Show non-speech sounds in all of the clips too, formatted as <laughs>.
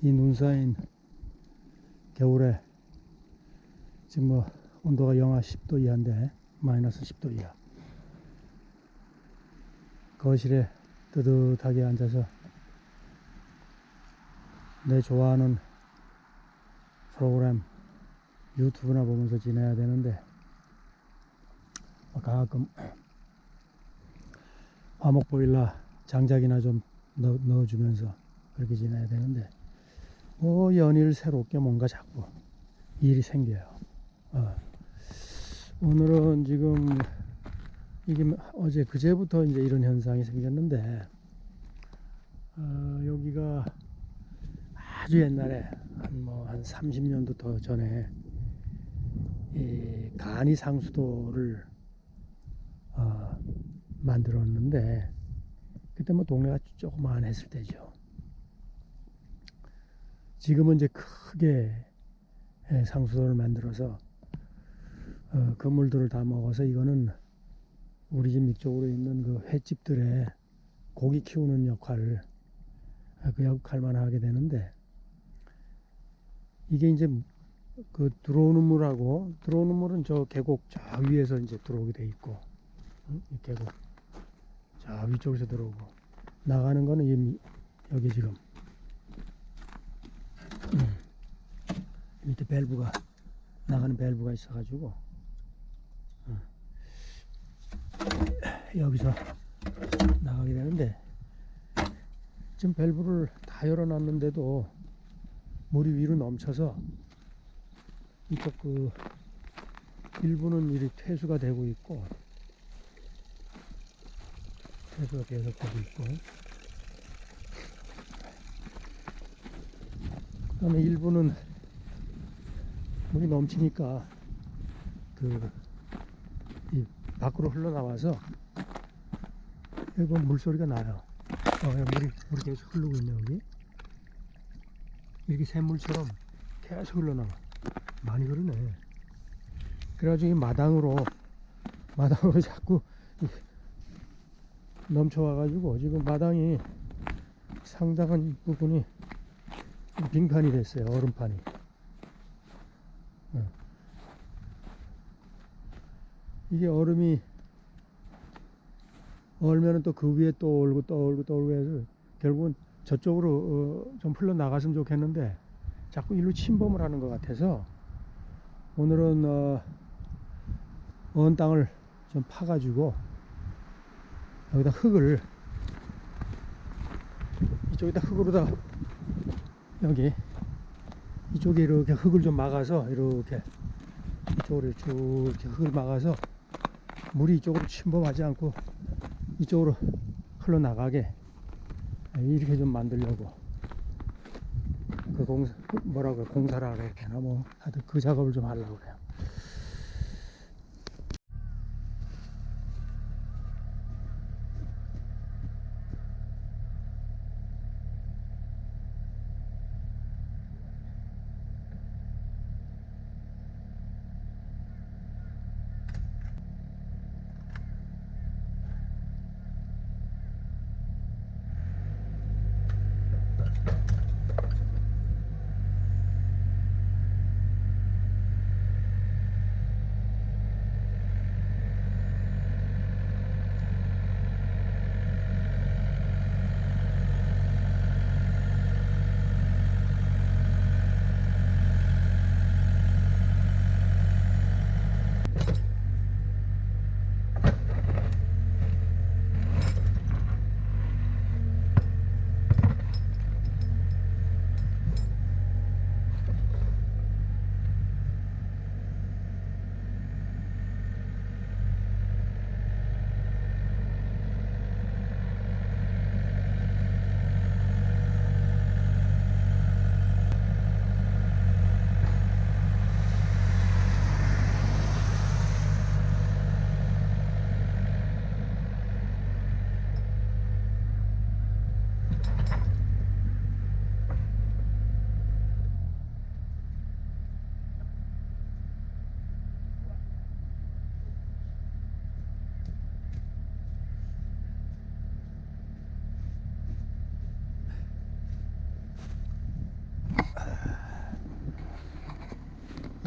이 눈 쌓인 겨울에 지금 뭐 온도가 영하 10도 이하인데 마이너스 10도 이하. 거실에 뜨뜻하게 앉아서 내 좋아하는 프로그램 유튜브나 보면서 지내야 되는데 가끔 화목보일러 장작이나 좀 넣, 넣어주면서 그렇게 지내야 되는데 뭐 연일 새롭게 뭔가 자꾸 일이 생겨요. 어. 오늘은 지금 이게 어제 그제부터 이제 이런 현상이 생겼는데 어, 여기가 아주 옛날에 한 뭐한 30년도 더 전에 이 간이 상수도를 어, 만들었는데 그때 뭐 동네가 조그만 했을 때죠. 지금은 이제 크게 예, 상수도를 만들어서 어, 건물들을 다 먹어서 이거는 우리 집 밑쪽으로 있는 그 횟집들의 고기 키우는 역할을 아, 그 역할만 하게 되는데 이게 이제 그 들어오는 물하고 들어오는 물은 저 계곡 저 위에서 이제 들어오게 돼 있고 응? 이 계곡 저 위쪽에서 들어오고 나가는 거는 여기 지금 음. 밑에 밸브가 나가는 밸브가 있어 가지고 어. 여기서 나가게 되는데 지금 밸브를 다 열어놨는데도 물이 위로 넘쳐서 이쪽 그 일부는 이리 퇴수가 되고 있고 퇴수가 계속 되고 있고 그 다음에 일부는 물이 넘치니까 그이 밖으로 흘러나와서 보면 물소리가 나요. 어, 물이 물이 계속 흐르고 있네 여기. 이렇게 샘물처럼 계속 흘러나와. 많이 흐르네. 그래가지고 이 마당으로 마당으로 <laughs> 자꾸 이- 넘쳐와가지고 지금 마당이 상당한 부분이 빙판이 됐어요. 얼음판이. 어. 이게 얼음이 얼면은 또 그 위에 또 올고 또 올고 또 올고 해서 결국은 저쪽으로 어, 좀 흘러 나갔으면 좋겠는데 자꾸 일로 침범을 하는 것 같아서 오늘은 어, 언 땅을 좀 파가지고 여기다 흙을 이쪽에다 흙으로다 여기 이쪽에 이렇게 흙을 좀 막아서 이렇게 이쪽으로 쭉 이렇게 흙을 막아서 물이 이쪽으로 침범하지 않고 이쪽으로 흘러나가게 이렇게 좀 만들려고. 그 공사 뭐라 고 공사라 그래야 되나 뭐 하여튼 그 작업을 좀 하려고 그래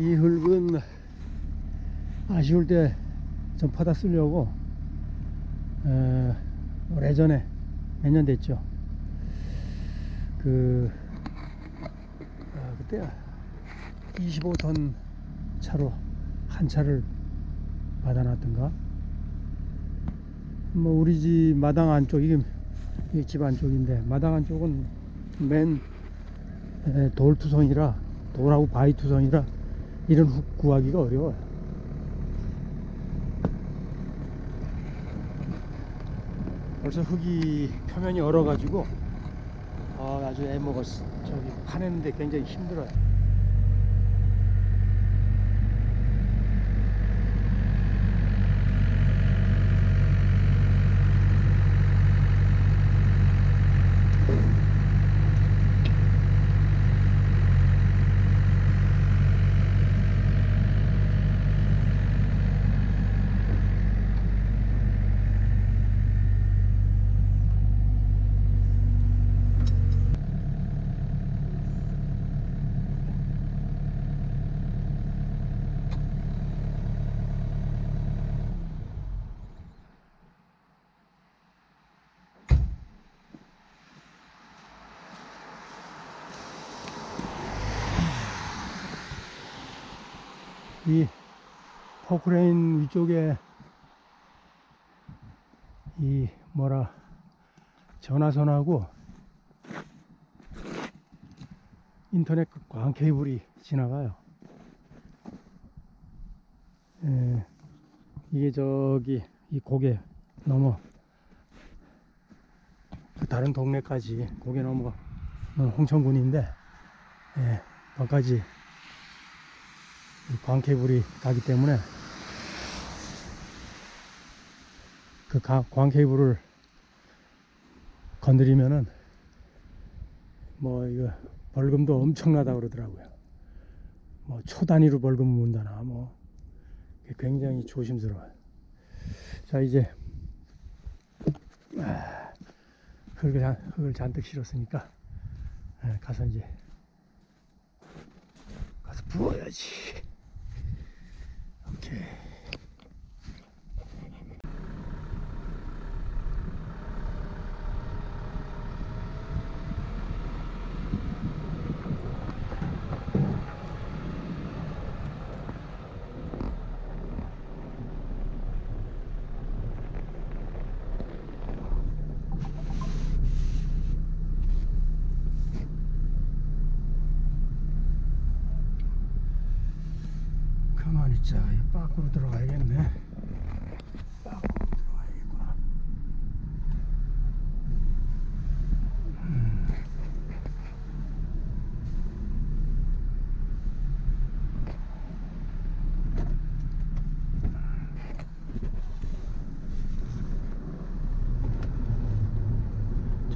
이 흙은 아쉬울 때좀 퍼다 쓰려고 어, 오래전에 몇 년 됐죠. 그 아, 그때 25톤 차로 한 차를 받아놨던가. 뭐 우리 집 마당 안쪽 이게 이집 안쪽인데 마당 안쪽은 맨 에, 돌투성이라 돌하고 바위 투성이라 이런 흙 구하기가 어려워요. 벌써 흙이 표면이 얼어가지고 아, 아주 애먹었어. 저기 파내는데 굉장히 힘들어요. 이 포크레인 위쪽에 이 뭐라 전화선하고 인터넷 그광 케이블이 지나가요. 예, 이게 저기 이 고개 넘어 그 다른 동네까지 고개 넘어 어, 홍천군인데 예, 거기까지 이 광케이블이 가기 때문에 그 가- 광케이블을 건드리면은 뭐 이거 벌금도 엄청나다 그러더라고요. 뭐 초 단위로 벌금 문다나 뭐 굉장히 조심스러워요. 자 이제 아, 흙을, 잔- 흙을 잔뜩 실었으니까 예, 가서 이제 가서 부어야지. 오케이. 가만히 있자. 이 밖으로 들어가야겠네. 밖으로 들어가야겠구나. 음.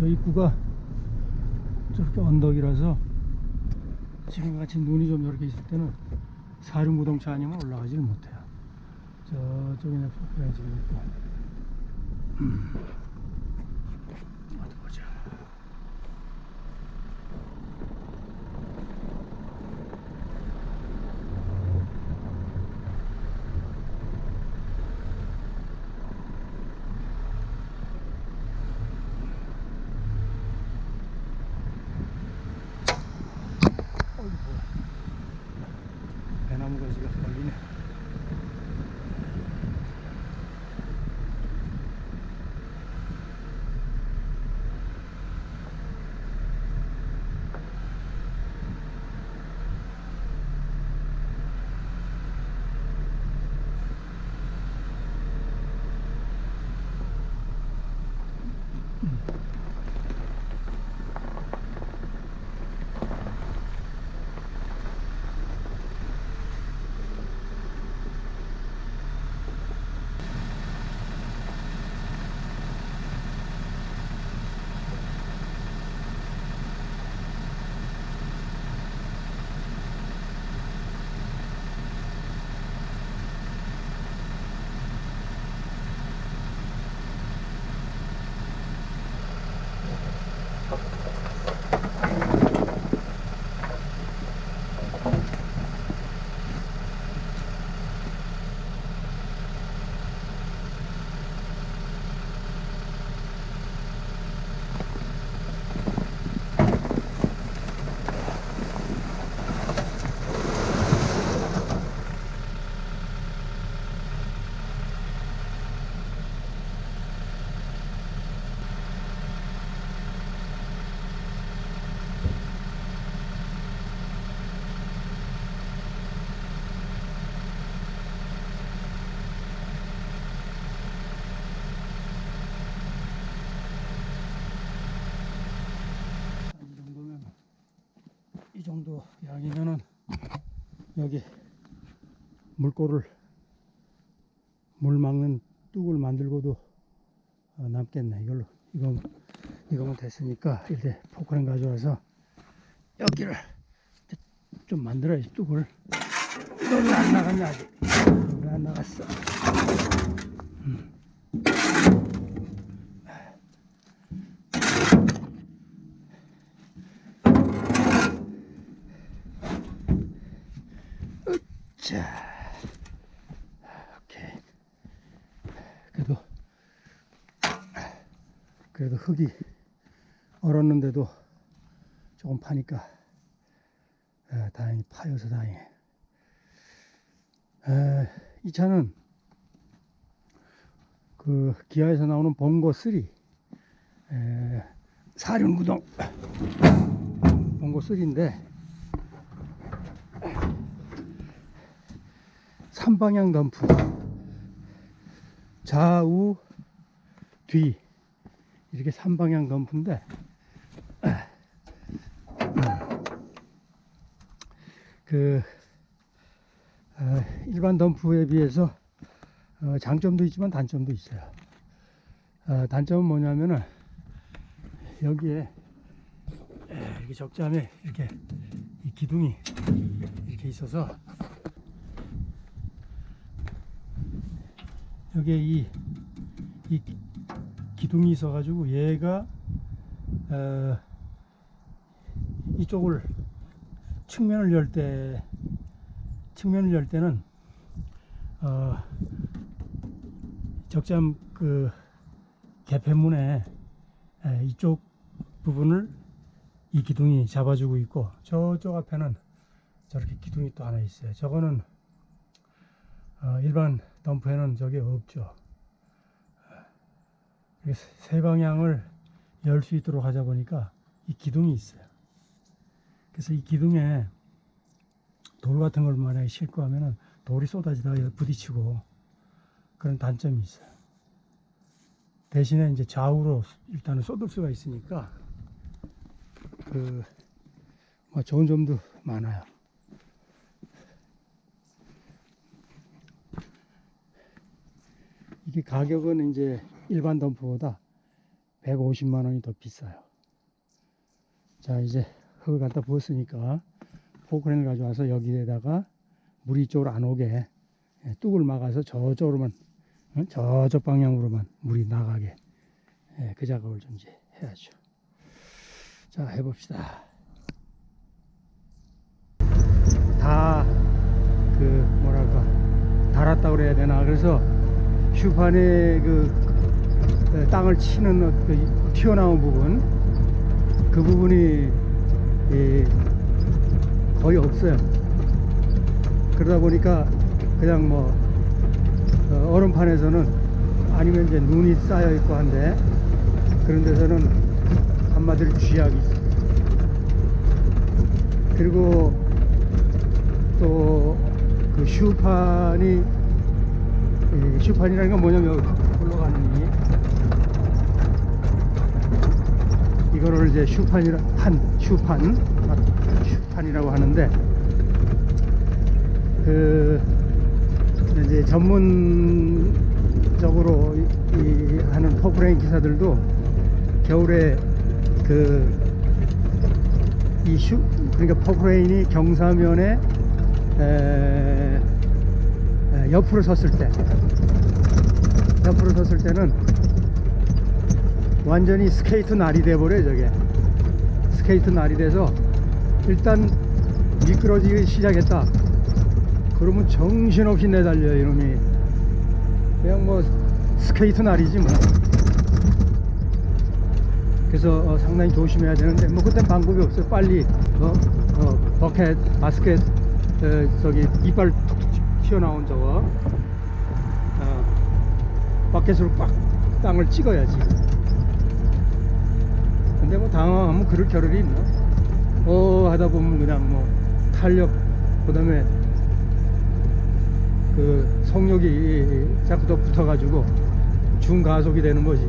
저 입구가 저렇게 언덕이라서 지금 같이 눈이 좀 이렇게 있을 때는 사륜구동차 아니면 올라가지를 못해요. 저쪽에 포크가 지금 있고. 음. 정도 양이면은 여기 물고를 물 막는 뚝을 만들고도 어, 남겠네. 이걸로 이거 이거면 됐으니까 이제 포크를 가져와서 여기를 좀 만들어야지 뚝을. 이거 왜안 나갔냐 아직. 왜안 나갔어. 음. 자, 오케이. 그래도 그래도 흙이 얼었는데도 조금 파니까 에, 다행히 파여서 다행해. 에, 이 차는 그 기아에서 나오는 봉고 3 에, 사륜구동 봉고 3인데 3방향 덤프 좌우 뒤 이렇게 3방향 덤프인데 <clears throat> 그 어, 일반 덤프에 비해서 어, 장점도 있지만 단점도 있어요. 어, 단점은 뭐냐면은 여기에 에, 이렇게 적자매 이렇게 이 기둥이 이렇게 있어서 여기에 이, 이 기둥이 있어가지고 얘가 어, 이쪽을 측면을 열 때 측면을 열 때는 어, 적잠 그 개폐문에 에, 이쪽 부분을 이 기둥이 잡아주고 있고 저쪽 앞에는 저렇게 기둥이 또 하나 있어요. 저거는 어, 일반 덤프에는 저게 없죠. 세 방향을 열 수 있도록 하자 보니까 이 기둥이 있어요. 그래서 이 기둥에 돌 같은 걸 만약에 싣고 하면은 돌이 쏟아지다가 부딪히고 그런 단점이 있어요. 대신에 이제 좌우로 일단은 쏟을 수가 있으니까 그 뭐 좋은 점도 많아요. 이게 가격은 이제 일반 덤프보다 150만 원이 더 비싸요. 자, 이제 흙을 갖다 부었으니까 포크레인을 가져와서 여기에다가 물이 이쪽으로 안 오게 예, 뚝을 막아서 저쪽으로만 어? 저쪽 방향으로만 물이 나가게 예, 그 작업을 좀 이제 해야죠. 자, 해봅시다. 다 그 뭐랄까 달았다 그래야 되나 그래서 슈판에 그 어, 땅을 치는 어, 그 튀어나온 부분 그 부분이 예, 거의 없어요. 그러다 보니까 그냥 뭐 어, 얼음판에서는 아니면 이제 눈이 쌓여 있고 한데 그런 데서는 한마디로 쥐약이 있어요. 그리고 또 그 슈판이 이 슈판이라는 건 뭐냐면 굴러가는 이 이거를 이제 슈판이라 판 슈판. 슈판이라고 하는데 그 이제 전문적으로 이, 이 하는 포크레인 기사들도 겨울에 그 이 슈 그러니까 포크레인이 경사면에 에, 에, 옆으로 섰을 때 옆으로 섰을 때는 완전히 스케이트 날이 돼버려요 저게. 스케이트 날이 돼서 일단 미끄러지기 시작했다. 그러면 정신없이 내달려요 이놈이. 그냥 뭐 스케이트 날이지 뭐. 그래서 어, 상당히 조심해야 되는데 뭐 그땐 방법이 없어요. 빨리 어, 어, 버켓 바스켓 어, 저기 이빨 툭툭 튀어나온 저거. 어, 바켓으로 꽉 땅을 찍어야지 근데 뭐 당황하면 그럴 겨를이 있나? 어 하다 보면 그냥 뭐 탄력 그 다음에 그 속력이 자꾸 더 붙어가지고 중가속이 되는 거지.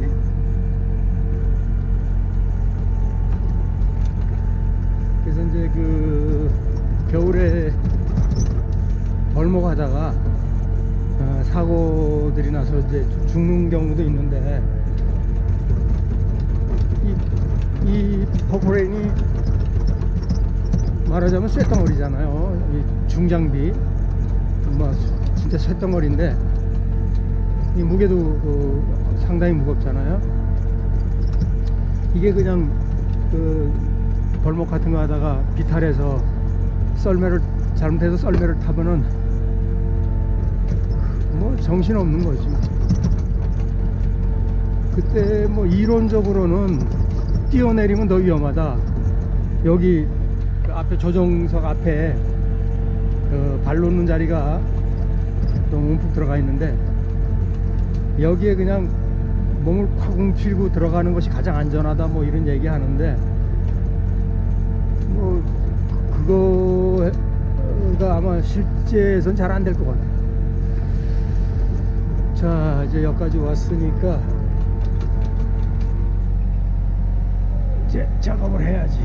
그래서 이제 그 겨울에 벌목하다가 어, 사고들이 나서 이제 죽- 죽는 경우도 있는데 이, 이 퍼프레인이 말하자면 쇳덩어리잖아요. 이 중장비 뭐 진짜 쇳덩어리인데 이 무게도 어, 상당히 무겁잖아요. 이게 그냥 그 벌목 같은 거 하다가 비탈해서 썰매를 잘못해서 썰매를 타면은 뭐 정신 없는 거지. 그때 뭐 이론적으로는 뛰어내리면 더 위험하다. 여기 그 앞에 조정석 앞에 그 발 놓는 자리가 좀 움푹 들어가 있는데 여기에 그냥 몸을 콱 움츠리고 들어가는 것이 가장 안전하다 뭐 이런 얘기 하는데 뭐 그거가 아마 실제에선 잘 안 될 것 같아요. 자 이제 여기까지 왔으니까 이제 작업을 해야지.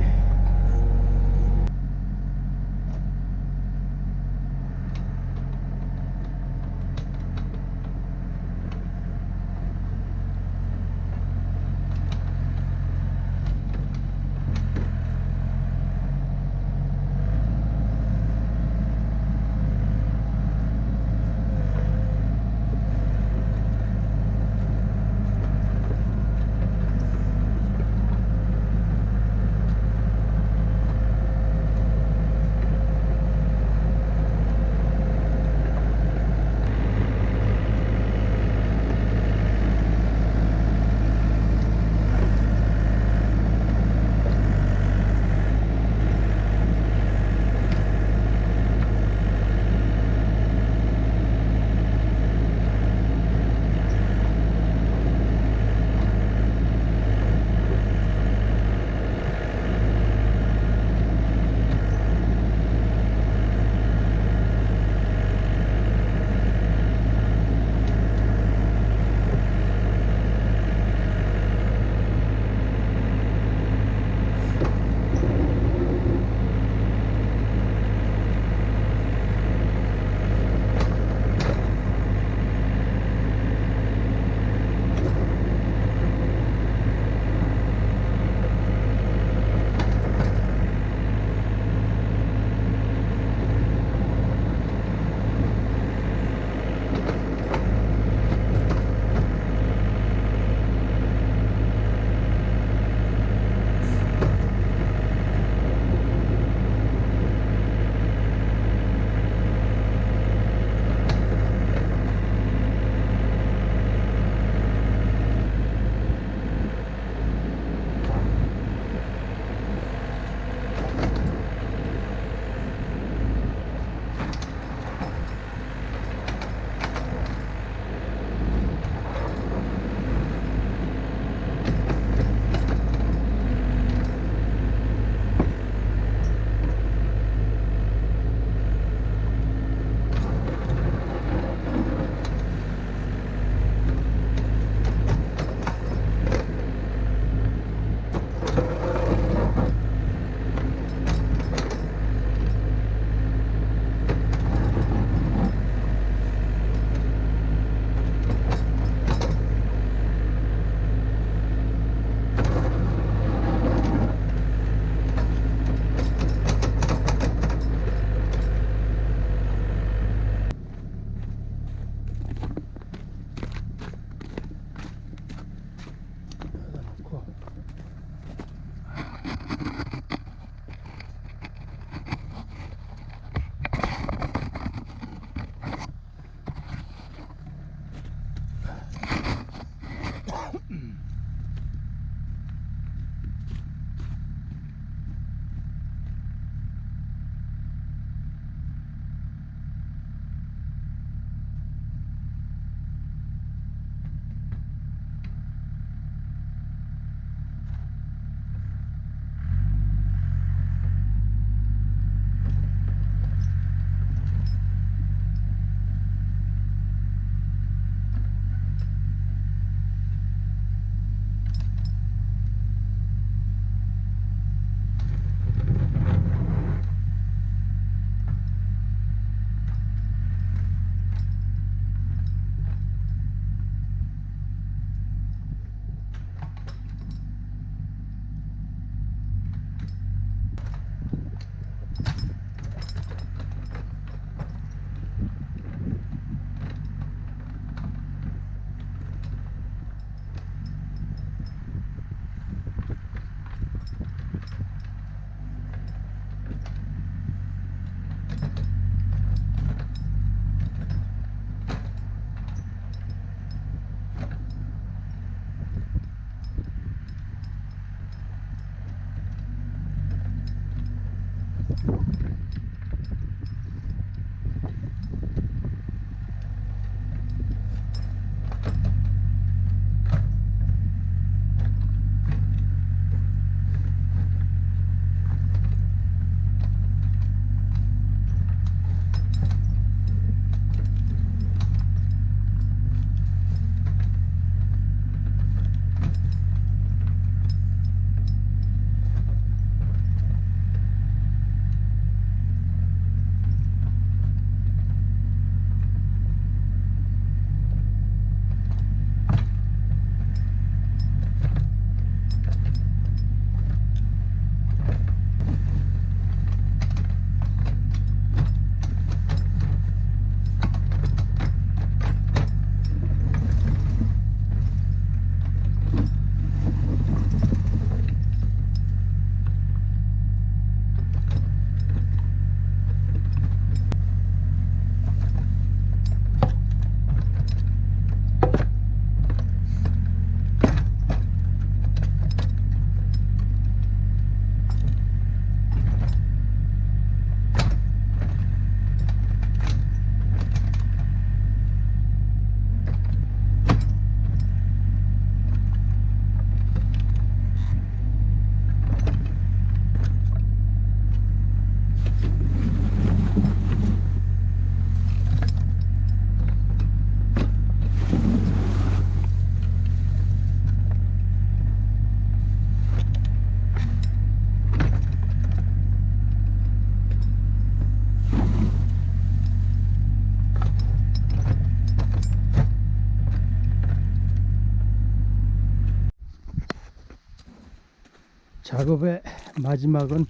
작업의 마지막은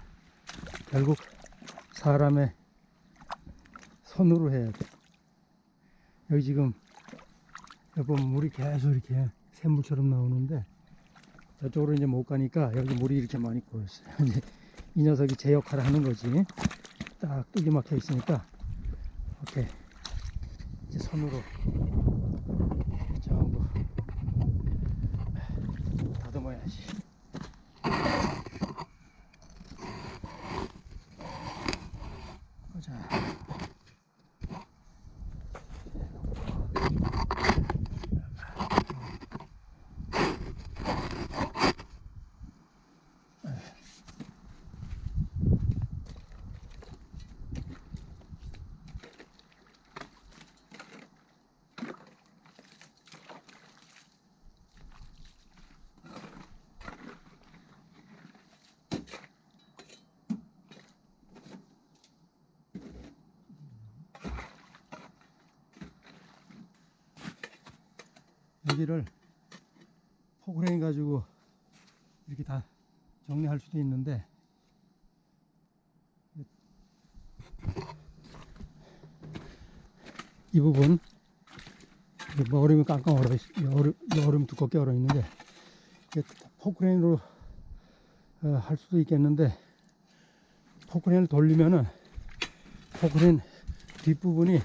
결국 사람의 손으로 해야 돼. 여기 지금 여기 보면 물이 계속 이렇게 샘물처럼 나오는데 저쪽으로 이제 못 가니까 여기 물이 이렇게 많이 고였어요. <laughs> 이제 이 녀석이 제 역할을 하는 거지. 딱 뚜기 막혀 있으니까 오케이 이제 손으로 전부 다듬어야지. 보자. 여기를 포크레인 가지고 이렇게 다 정리할 수도 있는데 이 부분 뭐 얼음이 깡깡 얼어 있, 얼음, 얼음 두껍게 얼어 있는데 포크레인으로 어, 할 수도 있겠는데 포크레인을 돌리면은 포크레인 뒷부분이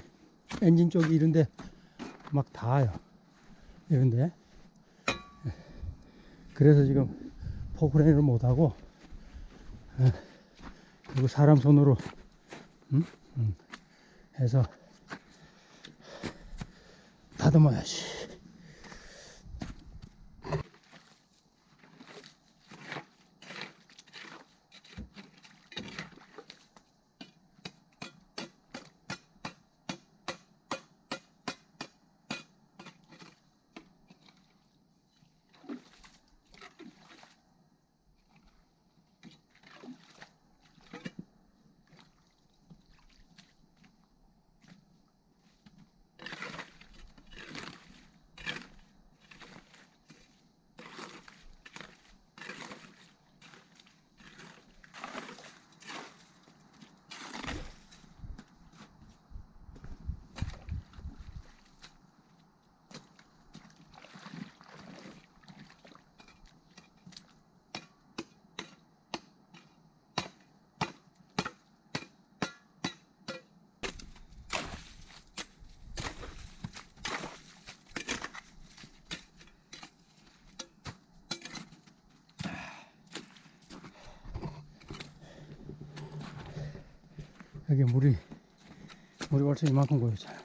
엔진 쪽이 이런데 막 닿아요. 이런데. 그래서 지금 포크레인을 못하고 어, 그리고 사람 손으로 음? 음, 해서 다듬어야지 여기 물이 물이 벌써 이만큼 고였잖아.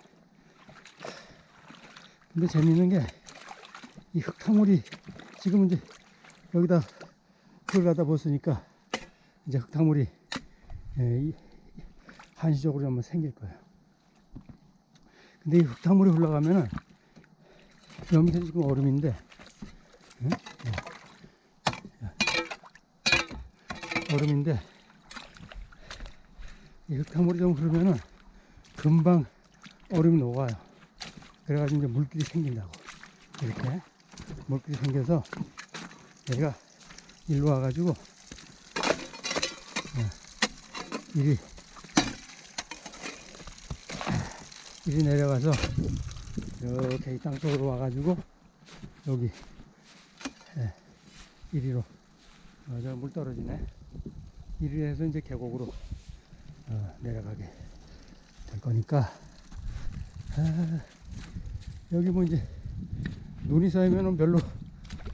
근데 재밌는 게 이 흙탕물이 지금 이제 여기다 흙을 갖다 벗으니까 이제 흙탕물이 예, 이- 한시적으로 한번 생길 거예요. 근데 이 흙탕물이 흘러가면은 여기 밑에 지금 얼음인데 응? 예. 얼음인데 이 흙탕물이 좀 흐르면은 금방 얼음이 녹아요. 그래가지고 이제 물길이 생긴다고. 이렇게 물길이 생겨서 얘가 일로 와가지고 어, 이리 이리 내려가서 이렇게 이 땅 속으로 와가지고 여기 예, 이리로. 어, 저물 떨어지네. 이리 해서 이제 계곡으로 어, 내려가게 될 거니까 아, 여기 뭐 이제 눈이 쌓이면 별로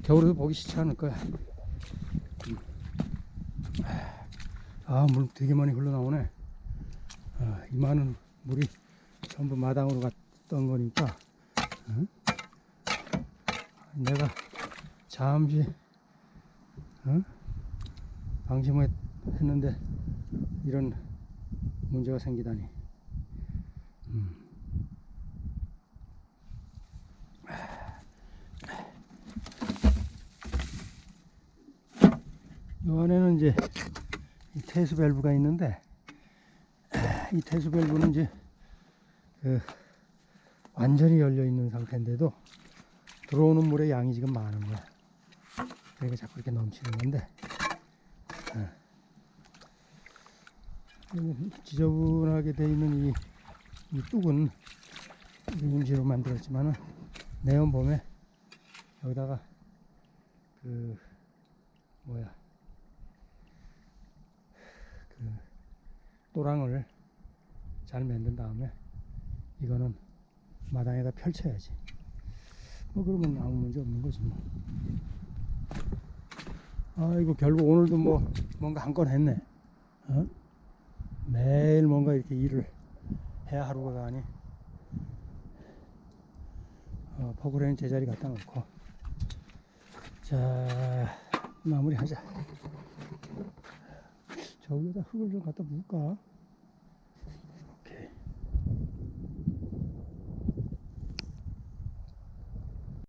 겨울에도 보기 싫지 않을 거야 아물 되게 많이 흘러나오네 아, 이 많은 물이 전부 마당으로 갔던 거니까 응? 내가 잠시 응? 방심을 했는데 이런 문제가 생기다니 음. 요 안에는 이제 이 태수 밸브가 있는데 이 태수 밸브는 이제 그 완전히 열려 있는 상태인데도 들어오는 물의 양이 지금 많은 거야. 그러니까 자꾸 이렇게 넘치는 건데. 어. 이 지저분하게 돼 있는 이, 이 뚝은 임시로 만들었지만은 내연 봄에 여기다가 그 뭐야 그 또랑을 잘 만든 다음에 이거는 마당에다 펼쳐야지. 뭐 그러면 아무 문제 없는 거지 뭐. 아이고 결국 오늘도 뭐 뭔가 한 건 했네. 어? 매일 뭔가 이렇게 일을 해야 하루가 가니. 어, 포그레인 제자리 갖다 놓고. 자 마무리하자. 저기다 흙을 좀 갖다 묻을까?